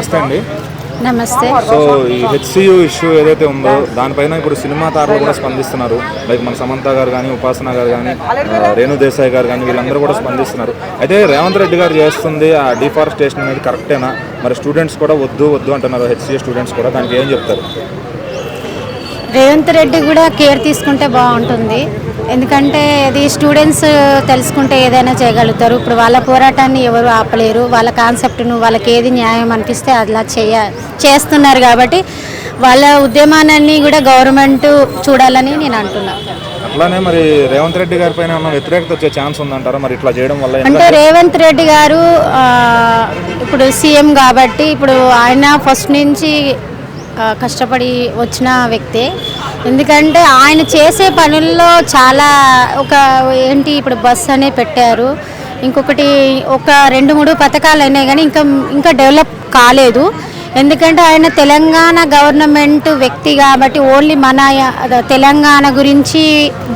నమస్తే అండి. నమస్తే. సో ఈ హెచ్సియు ఇష్యూ ఏదైతే ఉందో దానిపైన ఇప్పుడు సినిమా తారలు కూడా స్పందిస్తున్నారు. లైక్ మన సమంత గారు కానీ ఉపాసన గారు కానీ రేణు దేశాయ్ గారు కానీ వీళ్ళందరూ కూడా స్పందిస్తున్నారు. అయితే రేవంత్ రెడ్డి గారు చేస్తుంది ఆ డిఫారెస్టేషన్ అనేది కరెక్టేనా? మరి స్టూడెంట్స్ కూడా వద్దు వద్దు అంటున్నారు హెచ్సిఏ స్టూడెంట్స్ కూడా. దానికి ఏం చెప్తారు? రేవంత్ రెడ్డి కూడా కేర్ తీసుకుంటే బాగుంటుంది. ఎందుకంటే అది స్టూడెంట్స్ తెలుసుకుంటే ఏదైనా చేయగలుగుతారు. ఇప్పుడు వాళ్ళ పోరాటాన్ని ఎవరు ఆపలేరు. వాళ్ళ కాన్సెప్ట్ను వాళ్ళకి ఏది న్యాయం అనిపిస్తే అలా చేయ చేస్తున్నారు కాబట్టి వాళ్ళ ఉద్యమాన్ని కూడా గవర్నమెంట్ చూడాలని నేను అంటున్నాను అట్లానే మరి రేవంత్ రెడ్డి గారి పైన వ్యతిరేకత వచ్చే ఛాన్స్ ఉందంటారా? మరి ఇట్లా చేయడం వల్ల అంటే రేవంత్ రెడ్డి గారు ఇప్పుడు సీఎం కాబట్టి ఇప్పుడు ఆయన ఫస్ట్ నుంచి కష్టపడి వచ్చిన వ్యక్తే. ఎందుకంటే ఆయన చేసే పనుల్లో చాలా ఒక ఏంటి ఇప్పుడు బస్ అనే పెట్టారు. ఇంకొకటి ఒక రెండు మూడు పథకాలు అయినాయి కానీ ఇంకా ఇంకా డెవలప్ కాలేదు. ఎందుకంటే ఆయన తెలంగాణ గవర్నమెంట్ వ్యక్తి కాబట్టి ఓన్లీ మన తెలంగాణ గురించి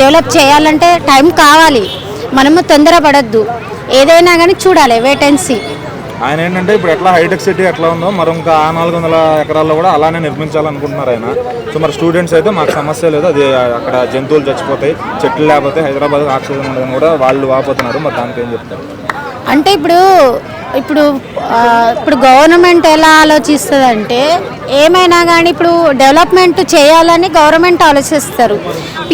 డెవలప్ చేయాలంటే టైం కావాలి. మనము తొందరపడద్దు. ఏదైనా కానీ చూడాలి వెయిట్ అండ్ సీ ఆయన ఏంటంటే ఇప్పుడు ఎట్లా హైటెక్ సిటీ ఎట్లా ఉందో మరి ఇంకా ఆ నాలుగు వందల ఎకరాల్లో కూడా అలానే నిర్మించాలనుకుంటున్నారు ఆయన. సో మరి స్టూడెంట్స్ అయితే మాకు సమస్య లేదు అది అక్కడ జంతువులు చచ్చిపోతాయి చెట్లు లేకపోతే హైదరాబాద్ ఆక్సిజన్ ఉండదని కూడా వాళ్ళు వాపోతున్నారు మరి దానికి ఏం చెప్తారు? అంటే ఇప్పుడు ఇప్పుడు ఇప్పుడు గవర్నమెంట్ ఎలా ఆలోచిస్తుందంటే ఏమైనా కానీ ఇప్పుడు డెవలప్మెంట్ చేయాలని గవర్నమెంట్ ఆలోచిస్తారు.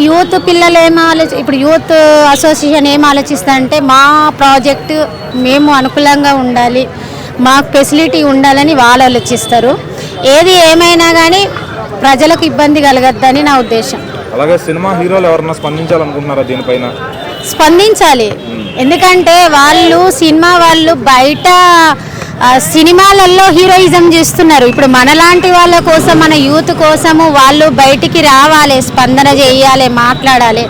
యూత్ పిల్లలు ఏం ఆలోచి ఇప్పుడు యూత్ అసోసియేషన్ ఏం ఆలోచిస్తారంటే మా ప్రాజెక్టు మేము అనుకూలంగా ఉండాలి మాకు ఫెసిలిటీ ఉండాలని వాళ్ళు ఆలోచిస్తారు. ఏది ఏమైనా కానీ ప్రజలకు ఇబ్బంది కలగద్దని నా ఉద్దేశం. అలాగే సినిమా హీరోలు ఎవరన్నా స్పందించాలనుకుంటున్నారా దీనిపైన? స్పందించాలి. ఎందుకంటే వాళ్ళు సినిమా వాళ్ళు బయట సినిమాలలో హీరోయిజం చేస్తున్నారు. ఇప్పుడు మనలాంటి వాళ్ళ కోసం మన యూత్ కోసము వాళ్ళు బయటికి రావాలి స్పందన చేయాలి మాట్లాడాలి.